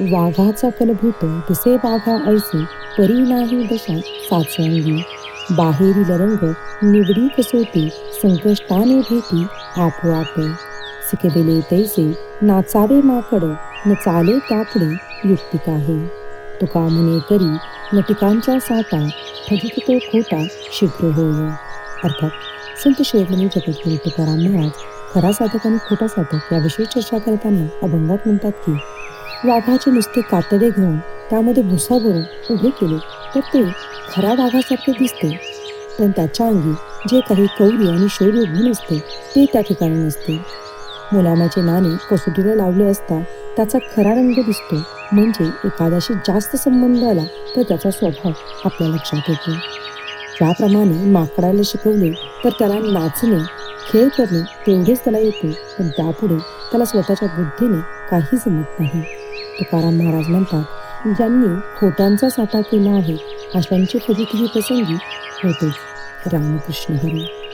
वाघाचा कलभूत तसे वाघा ऐसे परी नाही दशा साचंगी बाहेरील रंग निवडी कसोटी संकष्टाने भेटी आपोआप. सिकविले तैसे नाचावे माकड न चाले त्यापुढे युक्तिक आहे. तुका म्हणे करी नटिकांच्या साठा ठगित तो खोटा शीघ्र होय. अर्थात संत शिरोमणी जगद्गुरु तुकाराम महाराज खरा साधक आणि खोटा साधक याविषयी चर्चा करताना अभंगात म्हणतात की वाघाचे नुसते कातडे घेऊन त्यामध्ये भुसा भरून उभे केले. तर ते खऱ्या वाघासारखे दिसते. पण त्याच्या अंगी जे काही कौरी आणि शौर्य गुण असते ते त्या ठिकाणी नसते. मुलामाचे नाणे कसोटीला लावले असता त्याचा खरा रंग दिसतो. म्हणजे एखाद्याशी जास्त संबंध आला तर त्याचा स्वभाव आपल्या लक्षात येतो. त्याप्रमाणे माकडाला शिकवले तर त्याला नाचणे खेळ करणे तेवढेच त्याला येते. पण त्यापुढे त्याला स्वतःच्या बुद्धीने काही जमत नाही. तुकाराम महाराज म्हणतात ज्यांनी खोटांचा साठा केला आहे अशांची फजिती ही प्रसंगी होतेच. रामकृष्ण हरी.